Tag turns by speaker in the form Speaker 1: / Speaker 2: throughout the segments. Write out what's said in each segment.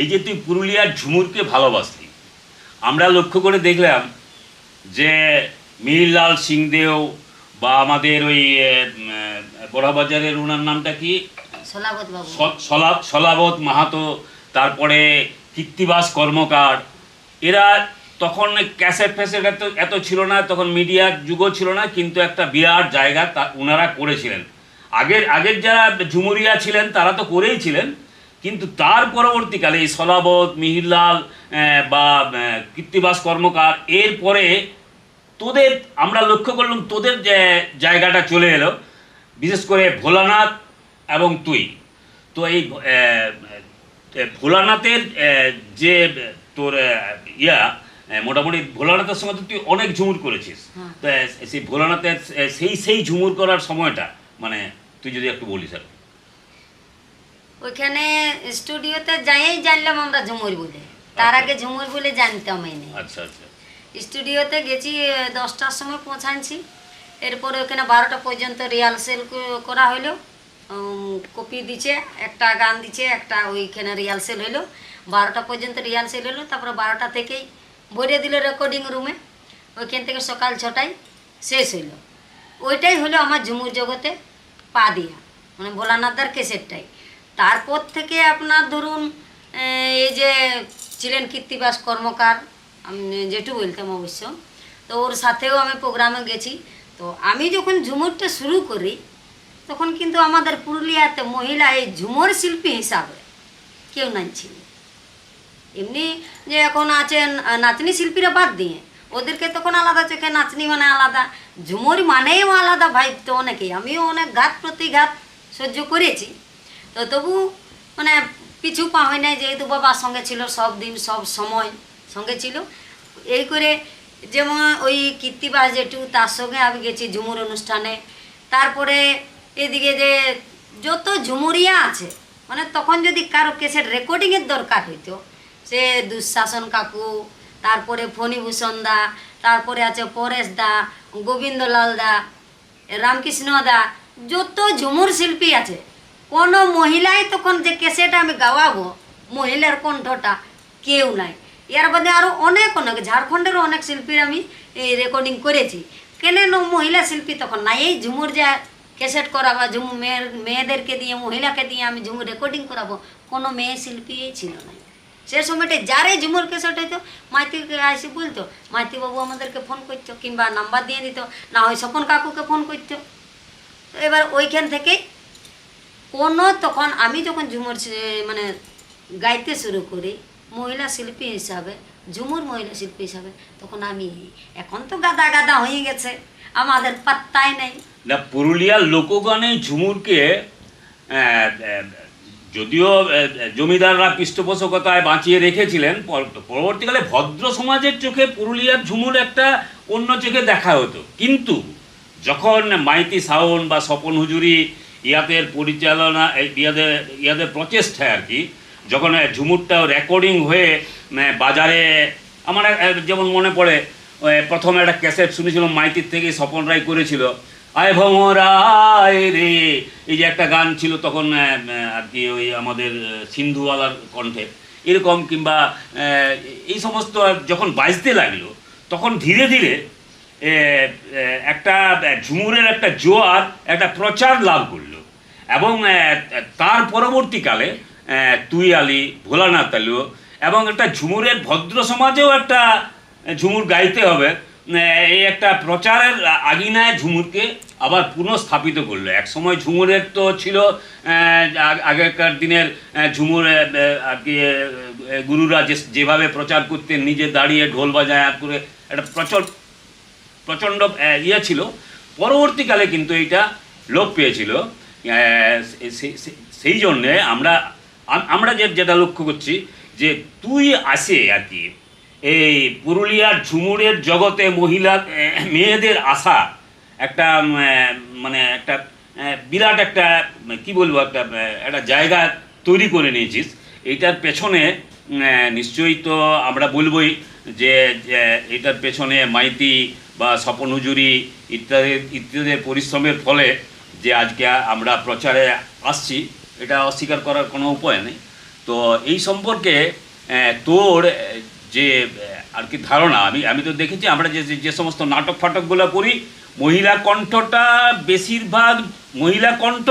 Speaker 1: এই যে তুই পুরুলিয়ার ঝুমুরকে ভালোবাসলি আমরা লক্ষ্য করে দেখলাম যে মিহিরলাল সিংদেও বা আমাদের ওই বড়াবাজারের ওনার নামটা কি?
Speaker 2: সলাবত
Speaker 1: মাহাতো তারপরে কীর্তিবাস কর্মকার। এরা তখন ক্যাসেট ফ্যাসেট এত এত ছিল না তখন মিডিয়ার যুগও ছিল না কিন্তু একটা বিরাট জায়গা তা ওনারা করেছিলেন। আগের আগের যারা ঝুমুরিয়া ছিলেন তারা তো করেই ছিলেন কিন্তু তার পরবর্তীকালে এই সলাবত মিহিরলাল বা আহ, কীর্তিবাস কর্মকার এরপরে তোদের আমরা লক্ষ্য করলাম তোদের যে জায়গাটা চলে এলো বিশেষ করে ভোলানাথ এবং তুই তো এই ভোলানাথের যে তোর ইয়া মোটামুটি ভোলানাথের সঙ্গে তো তুই অনেক ঝুমুর করেছিস
Speaker 2: হ্যাঁ।
Speaker 1: তো সেই ভোলানাথের সেই সেই ঝুমুর করার সময়টা মানে তুই যদি একটু বলিস আর।
Speaker 2: ওইখানে স্টুডিওতে যাইই জানলাম আমরা ঝুমুর বলে। তার
Speaker 1: আচ্ছা।
Speaker 2: আগে ঝুমুর বলে জানতাম
Speaker 1: আচ্ছা আচ্ছা।
Speaker 2: স্টুডিওতে গেছি দশটার সময় পৌঁছানছি। এরপরে ওখানে বারোটা পর্যন্ত রিহার্সেল করা হইল। কপি দিছে একটা গান দিছে একটা ওইখানে রিহার্সেল হইল। বারোটা পর্যন্ত রিহার্সেল হলো তারপরে বারোটা থেকেই ভরে দিল রেকর্ডিং রুমে। ওইখান থেকে সকাল ছটায় শেষ হইল। ওইটাই হলো আমার ঝুমুর জগতে পা দিয়া মানে ভোলানাথদার কেসেরটাই তারপর থেকে আপনার ধরুন এই যে ছিলেন কীর্তিবাস কর্মকার যেটু বলতাম অবশ্য, তো ওর সাথেও আমি প্রোগ্রামে গেছি। তো আমি যখন ঝুমুরটা শুরু করি, তখন কিন্তু আমাদের পুরুলিয়াতে মহিলা এই ঝুমুর শিল্পী হিসাবে কেউ নাই ছিল। এমনি যে এখন আছে নাচনি শিল্পীরা বাদ দিয়ে, ওদেরকে তখন আলাদা চোখে নাচনি মানে আলাদা, ঝুমুর মানেও আলাদা ভাইব তো অনেকেই। আমিও অনেক ঘাত প্রতিঘাত সহ্য করেছি। তো তবু মানে পিছু পা হয় নাই, যেহেতু বাবার সঙ্গে ছিল, সব দিন, সব সময় সঙ্গে ছিল। এই করে যেমন ওই কীর্তিবাস জেঠু, তার সঙ্গে আমি গেছি ঝুমুর অনুষ্ঠানে। তারপরে এদিকে যে যত ঝুমুরিয়া আছে মানে তখন যদি কারও কেসের রেকর্ডিংয়ের দরকার হইতো, সে দুঃশাসন কাকু, তারপরে ফণিভূষণ দা, তারপরে আছে পরেশ দা, গোবিন্দলাল দা, রামকৃষ্ণ দা, যত ঝুমুর শিল্পী আছে কোনো মহিলাই তখন যে ক্যাসেট আমি গাওয়াবো, মহিলার কণ্ঠটা কেউ নাই। এর বাদে আরও অনেক অনেক, ঝাড়খণ্ডেরও অনেক শিল্পীর আমি এই রেকর্ডিং করেছি। কেন মহিলা শিল্পী তখন নাই? এই ঝুমুর যা ক্যাসেট করাবো ঝুমুর মেয়ের, মেয়েদেরকে দিয়ে, মহিলাকে দিয়ে আমি ঝুমুর রেকর্ডিং করাবো, কোনো মেয়ে শিল্পী ছিল না। সে সময়টা যারে ঝুমুর ক্যাসেট হইতো, মাইতিকে আসি বলতো মাইতি বাবু আমাদেরকে ফোন করতো কিংবা নাম্বার দিয়ে দিত, না হয় স্বপন কাকুকে ফোন করতো এবার ওইখান থেকে কোনো তখন আমি যখন ঝুমুর মানে গাইতে শুরু করি, মহিলা শিল্পী হিসাবে, ঝুমুর মহিলা শিল্পী হিসাবে, তখন আমি, এখন তো গাদা গাদা হয়ে গেছে, আমাদের পাত্তাই নেই।
Speaker 1: না, পুরুলিয়ার লোকগানে ঝুমুরকে যদিও জমিদাররা পৃষ্ঠপোষকতায় বাঁচিয়ে রেখেছিলেন, পর- পরবর্তীকালে ভদ্র সমাজের চোখে পুরুলিয়ার ঝুমুর একটা অন্য চোখে দেখা হতো। কিন্তু যখন মাইতি সাউন বা স্বপন হুজুরি ইয়াদের পরিচালনা ইয়াদের ইয়াদের প্রচেষ্টায় আর কি, যখন ঝুমুরটা রেকর্ডিং হয়ে বাজারে, আমার যেমন মনে পড়ে প্রথম একটা ক্যাসেট শুনেছিলাম, মাইতির থেকে স্বপন রায় করেছিল। আয় ভমরায় রে, এই যে একটা গান ছিল তখন আর কি, ওই আমাদের সিন্ধুওয়ালার কণ্ঠে। এরকম কিংবা এই সমস্ত যখন বাজতে লাগল, তখন ধীরে ধীরে একটা ঝুমুরের একটা জোয়ার একটা প্রচার লাভ করল। এবং তার পরবর্তীকালে তুই আলী, ভোলানাথ আলু এবং একটা ঝুমুরের ভদ্র সমাজেও একটা ঝুমুর গাইতে হবে। এই একটা প্রচারের আগিনায় ঝুমুরকে আবার পুনঃস্থাপিত করল। এক সময় ঝুমুরের তো ছিল আগেকার দিনের ঝুমুর আর কি গুরুরা যে, যেভাবে প্রচার করতেন, নিজে দাঁড়িয়ে ঢোল বাজায় করে একটা প্রচল প্রচণ্ড ইয়ে ছিল। পরবর্তীকালে কিন্তু এইটা লোপ পেয়েছিল। সেই জন্যে আমরা আমরা যে, যেটা লক্ষ্য করছি যে তুই আসে আর কি। এই পুরুলিয়ার ঝুমুরের জগতে মহিলা মেয়েদের আশা একটা মানে একটা বিরাট একটা, কি বলব, একটা একটা জায়গা তৈরি করে নিয়েছিস। এইটার পেছনে নিশ্চয়ই তো আমরা বলবই যে, এটার পেছনে মাইতি বা স্বপন হুজুরি ইত্যাদি ইত্যাদির পরিশ্রমের ফলে যে আজকে আমরা প্রচারে আসছি, এটা অস্বীকার করার কোনো উপায় নেই। তো এই সম্পর্কে তোর যে আর কি ধারণা, আমি আমি তো দেখেছি আমরা যে, যে- সমস্ত নাটক ফাটকগুলো করি, মহিলা কণ্ঠটা বেশিরভাগ মহিলা কণ্ঠ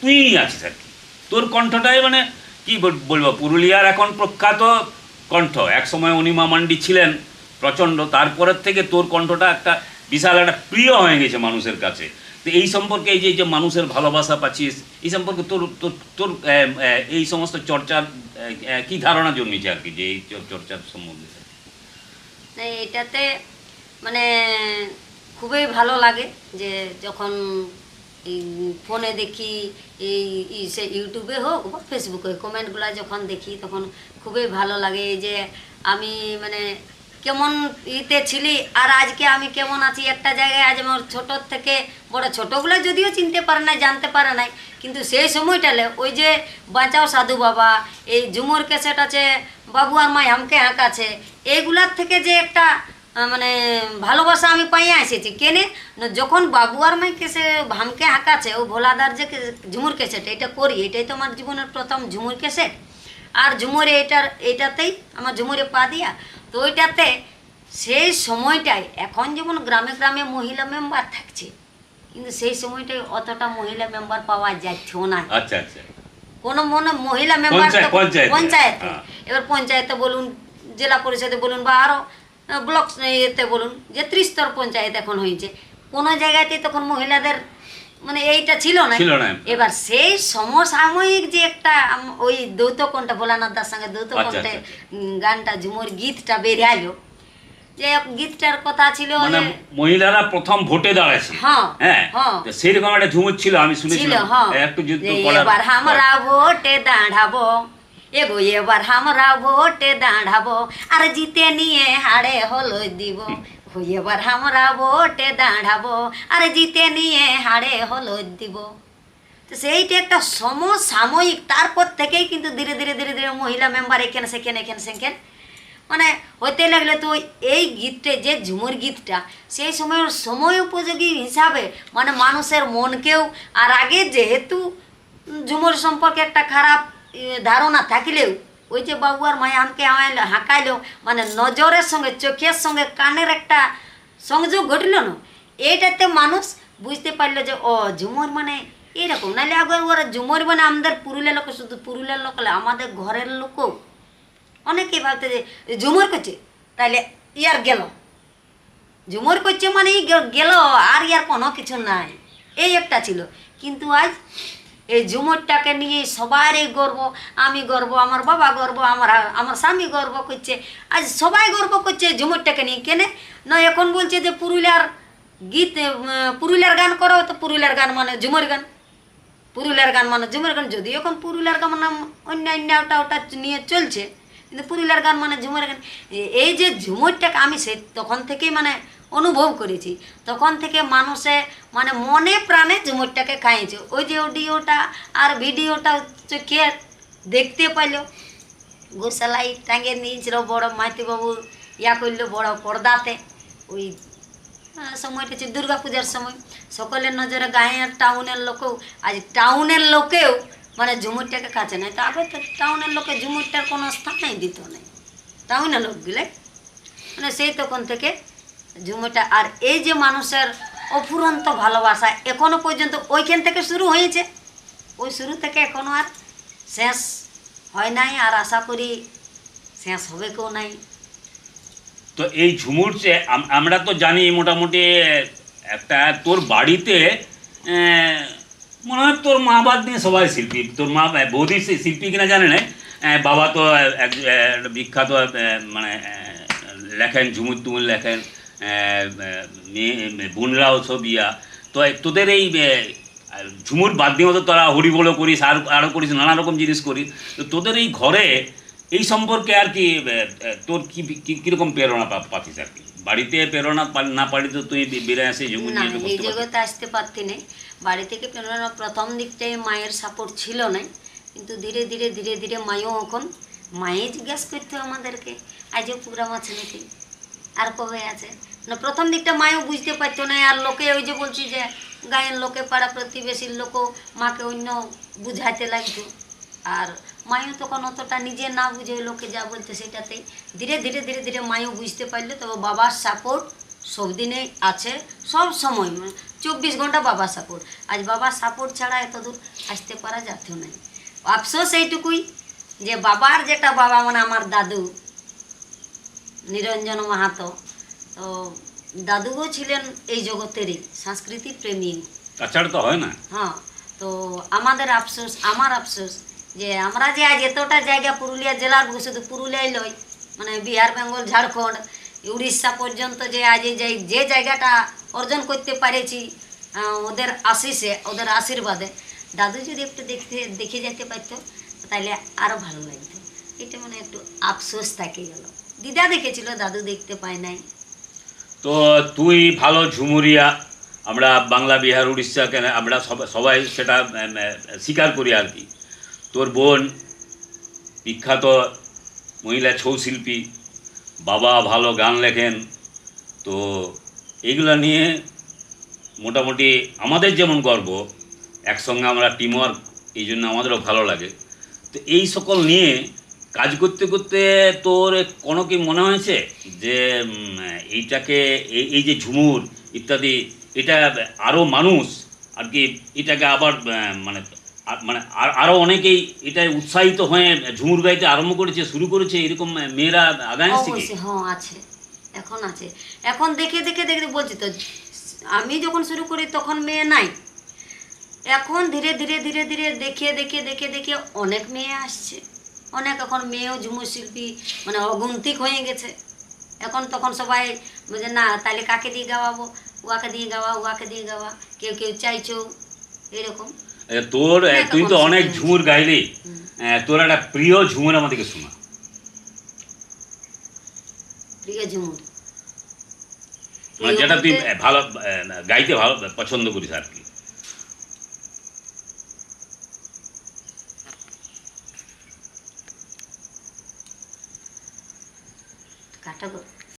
Speaker 1: তুই আছিস আর কি। তোর কণ্ঠটাই মানে কি বলব, পুরুলিয়ার এখন প্রখ্যাত কণ্ঠ। এক সময় অনিমা মান্ডি ছিলেন প্রচণ্ড। তারপরের থেকে তোর কণ্ঠটা একটা বিশাল একটা প্রিয় হয়ে গেছে মানুষের কাছে। তো এই সম্পর্কে এই যে মানুষের ভালোবাসা পাচ্ছিস, এই সম্পর্কে তোর তোর তোর এই সমস্ত চর্চার কি ধারণা জন্মেছে আর কি যে এই চর- চর্চার সম্বন্ধে?
Speaker 2: এটাতে মানে খুবই ভালো লাগে যে যখন ফোনে দেখি এই সে ইউটিউবে হোক বা ফেসবুকে, কমেন্টগুলো যখন দেখি তখন খুবই ভালো লাগে। যে আমি মানে কেমন ইতে ছিলি আর আজকে আমি কেমন আছি? একটা জায়গায় আজ আমার ছোটোর থেকে বড় ছোটোগুলো যদিও চিনতে পারে না জানতে পারে নাই, কিন্তু সেই সময়টালে ওই যে বাঁচাও সাধু বাবা, এই ঝুমুর ক্যাসেট আছে, বাবু আর মাই হামকে হাঁক আছে, এইগুলার থেকে যে একটা মানে ভালোবাসা আমি পাইয়া এসেছি। কেনে? যখন বাবু আর মাই কেসে হামকে হাঁকাছে ও ভোলাদার যে ঝুমুর ক্যাসেট এটা করি, এটাই তো আমার জীবনের প্রথম ঝুমুর ক্যাসেট আর ঝুমুরে এটার, এটাতেই আমার ঝুমুরে পা দিয়া তো ওইটাতে সেই সময়টাই এখন যেমন গ্রামে গ্রামে মহিলা মেম্বার থাকছে কিন্তু সেই সময়টাই অতটা মহিলা মেম্বার পাওয়া যাচ্ছেও না।
Speaker 1: আচ্ছা আচ্ছা।
Speaker 2: কোনো মনে মহিলা মেম্বার
Speaker 1: পঞ্চায়েত- হ্যাঁ।
Speaker 2: এবার পঞ্চায়েতে বলুন জেলা পরিষদে বলুন বা আরও ব্লক এতে বলুন যে ত্রিস্তর পঞ্চায়েত এখন হয়েছে কোনো জায়গাতে তখন মহিলাদের মানে এইটা ছিল না?
Speaker 1: ছিল না।
Speaker 2: এবার সেই সমসাময়িক যে একটা ওই দৌত কণ্ঠে ভোলানাথ দার সঙ্গে দৌত
Speaker 1: আচ্ছা, আচ্ছা,
Speaker 2: গানটা ঝুমুর গীতটা বেরিয়ে আলো যে গীতটার কথা ছিল
Speaker 1: মানে মহিলারা প্রথম ভোটে দাঁড়াচ্ছে
Speaker 2: হ্যাঁ,
Speaker 1: হ্যাঁ
Speaker 2: হ্যাঁ।
Speaker 1: সেরকম একটা ঝুমুর ছিল আমি
Speaker 2: ছিল
Speaker 1: শুনেছিলাম
Speaker 2: হ্যাঁ।
Speaker 1: একটু যুদ্ধ
Speaker 2: এবার আমরা ভোটে দাঁড়াবো। এগো এবার আমরা ভোটে দাঁড়াবো। আর জিতে নিয়ে হাড়ে হলো দিব। এবার আমরা ভোটে দাঁড়াবো, আর জিতে নিয়ে হাড়ে হলো দিব। তো সেইটা একটা সমসাময়িক, তারপর থেকেই কিন্তু ধীরে ধীরে ধীরে ধীরে মহিলা মেম্বার এখানে, সেখানে এখানে, সেখানে। মানে হতে লাগলে তো এই গীতটা, যে ঝুমুর গীতটা, সেই সময়ের সময় উপযোগী হিসাবে মানে মানুষের মনকেও, আর আগে যেহেতু ঝুমুর সম্পর্কে একটা খারাপ ধারণা থাকলেও ওই যে বাবু আর মায়া আমাকে আমায় হাঁকাইলো মানে নজরের সঙ্গে, চোখের সঙ্গে, কানের একটা সংযোগ ঘটল না। এইটাতে মানুষ বুঝতে পারল যে, ও ঝুমুর মানে এরকম। নাহলে আগে ওরা ঝুমুর মানে আমাদের পুরুলিয়ার লোক, শুধু পুরুলিয়ার লোক আমাদের ঘরের লোকও। অনেকেই ভাবতে যে, ঝুমুর করছে তাহলে ইয়ার গেল। ঝুমুর করছে মানে গেল, আর ইয়ার কোনো কিছু নাই। এই একটা ছিল। কিন্তু আজ এই ঝুমুরটাকে নিয়ে সবারই গর্ব, আমি গর্ব, আমার বাবা গর্ব, আমার আমার স্বামী গর্ব করছে। আজ সবাই গর্ব করছে ঝুমুরটাকে নিয়ে, কেনে? না, এখন বলছে যে পুরুলিয়ার গীত পুরুলিয়ার গান করো, তো পুরুলিয়ার গান মানে ঝুমুর গান। পুরুলিয়ার গান মানে ঝুমুর গান যদি এখন পুরুলিয়ার গান নাম অন্যান্য ওটা ওটা নিয়ে চলছে, কিন্তু পুরুলিয়ার গান মানে ঝুমুর গান। এই যে ঝুমুরটাকে আমি সে, তখন থেকেই মানে অনুভব করেছি। তখন থেকে মানুষে মানে মনে প্রাণে ঝুমুরটাকে খাইছে ওই যে অডিওটা আর ভিডিওটা চোখে দেখতে পাইলো? গোসালাই টাঙিয়ে নিয়েছিল বড় মাইতিবাবু, ইয়া করল বড় পর্দাতে। ওই সময়টা হচ্ছে দুর্গা পূজার সময়। সকলের নজরে গাঁয়ের টাউনের লোকেও, আজ টাউনের লোকেও মানে ঝুমুরটাকে কাছে নাই তো আগে তো টাউনের লোকে ঝুমুরটার কোনো স্থানেই দিত নাই টাউনের লোকগুলো মানে সেই তখন থেকে ঝুমুরটা আর এই যে মানুষের অফুরন্ত ভালোবাসা এখনও পর্যন্ত ওইখান থেকে শুরু হয়েছে। ওই শুরু থেকে এখনও আর শেষ হয় নাই আর আশা করি শেষ হবে কেউ নাই।
Speaker 1: তো এই ঝুমুর আমরা তো জানি মোটামুটি একটা তোর বাড়িতে মনে হয় তোর মা বাদ দিয়ে সবাই শিল্পী। তোর মা বৌদি শিল্পী কিনা জানে না? বাবা তো এক বিখ্যাত মানে লেখেন, ঝুমুর তুমুর লেখেন। মেয়ে বোনরাও সব ইয়া। তো তোদের এই ঝুমুর বাদ দিয়ে তো তোরা হরি বলো করিস আর আরও করিস নানা রকম জিনিস করিস। তো তোদের এই ঘরে এই সম্পর্কে আর কি তোর কি কি- কীরকম প্রেরণা পা- পাচ্ছিস আর কি? বাড়িতে প্রেরণা না পারি তো তুই বেড়ে আসে ঝুমুর
Speaker 2: না এই জগতে আসতে পারতি না। বাড়ি থেকে প্রেরণা প্রথম দিকটাই মায়ের সাপোর্ট ছিল না। কিন্তু ধীরে ধীরে ধীরে ধীরে মায়ও এখন মায়ে জিজ্ঞাসা করতো আমাদেরকে আজও প্রোগ্রাম আছে নাকি? আর কবে আছে? না, প্রথম দিকটা মায়ও বুঝতে পারতো না, আর লোকে ওই যে বলছি যে গায়ের লোকে, পাড়া প্রতিবেশীর লোকও মাকে অন্য বুঝাইতে লাগতো আর মায়ও তখন অতটা নিজে না বুঝে লোকে যা বলতে সেটাতেই ধীরে ধীরে ধীরে ধীরে মায়ও বুঝতে পারল তবে বাবার সাপোর্ট সব দিনেই আছে, সব সময়। মানে চব্বিশ ঘণ্টা বাবার সাপোর্ট আজ বাবার সাপোর্ট ছাড়া এত দূর আসতে পারা যাতেও নাই আফসোস এইটুকুই যে বাবার যেটা বাবা মানে আমার দাদু, নিরঞ্জন মাহাতো। তো দাদুও ছিলেন এই জগতেরই সাংস্কৃতিক প্রেমী।
Speaker 1: তাছাড়া তো হয় না।
Speaker 2: হ্যাঁ তো আমাদের আফসোস আমার আফসোস যে আমরা যে আজ এতটা জায়গা পুরুলিয়া জেলার শুধু পুরুলিয়ায় লয় মানে বিহার বেঙ্গল ঝাড়খণ্ড উড়িষ্যা পর্যন্ত যে আজ এই যে- যে জায়গাটা অর্জন করতে পারেছি ওদের আশিসে ওদের আশীর্বাদে। দাদু যদি একটু দেখতে দেখে যেতে পারতো তাহলে আরও ভালো লাগতো। এটা মানে একটু আফসোস থাকে গেল। দিদা দেখেছিল দাদু দেখতে পায় নাই।
Speaker 1: তো তুই ভালো ঝুমুরিয়া, আমরা বাংলা, বিহার, উড়িষ্যা কেন, আমরা সব- সবাই সেটা স্বীকার করি আর কি। তোর বোন বিখ্যাত মহিলা ছৌ শিল্পী বাবা ভালো গান লেখেন, তো এইগুলো নিয়ে মোটামুটি আমাদের যেমন গর্ব, একসঙ্গে আমরা টিমওয়ার্ক এই জন্য আমাদেরও ভালো লাগে। তো এই সকল নিয়ে কাজ করতে করতে তোর কোনো কি মনে হয়েছে যে এইটাকে, এই যে ঝুমুর, ইত্যাদি, এটা আরও মানুষ আর কি এটাকে আবার মানে মানে আর আরও অনেকেই এটায় উৎসাহিত হয়ে ঝুমুর গাইতে আরম্ভ করেছে, শুরু করেছে, এরকম মেয়েরা আগায়
Speaker 2: হ্যাঁ আছে। এখন আছে। এখন দেখে দেখে দেখে বলছি তো, আমি যখন শুরু করি তখন মেয়ে নাই। এখন ধীরে ধীরে ধীরে ধীরে, দেখে দেখে দেখে দেখে অনেক মেয়ে আসছে। অনেক এখন মেয়েও ঝুমুর শিল্পী মানে অগুন্তিক হয়ে গেছে। এখন তখন সবাই বলছে না তাহলে কাকে দিয়ে গাওয়াবো? উয়াকে দিয়ে গাওয়া উয়াকে দিয়ে গাওয়া? কেউ কেউ চাইছো এরকম।
Speaker 1: আচ্ছা, তোর
Speaker 2: হ্যাঁ,
Speaker 1: তুই তো অনেক ঝুমুর গাইলি। তোর একটা প্রিয় ঝুমুর আমাদেরকে শোনা।
Speaker 2: প্রিয় ঝুমুর?
Speaker 1: মানে যেটা তুই ভালো গাইতে ভালো পছন্দ করিস আর কি।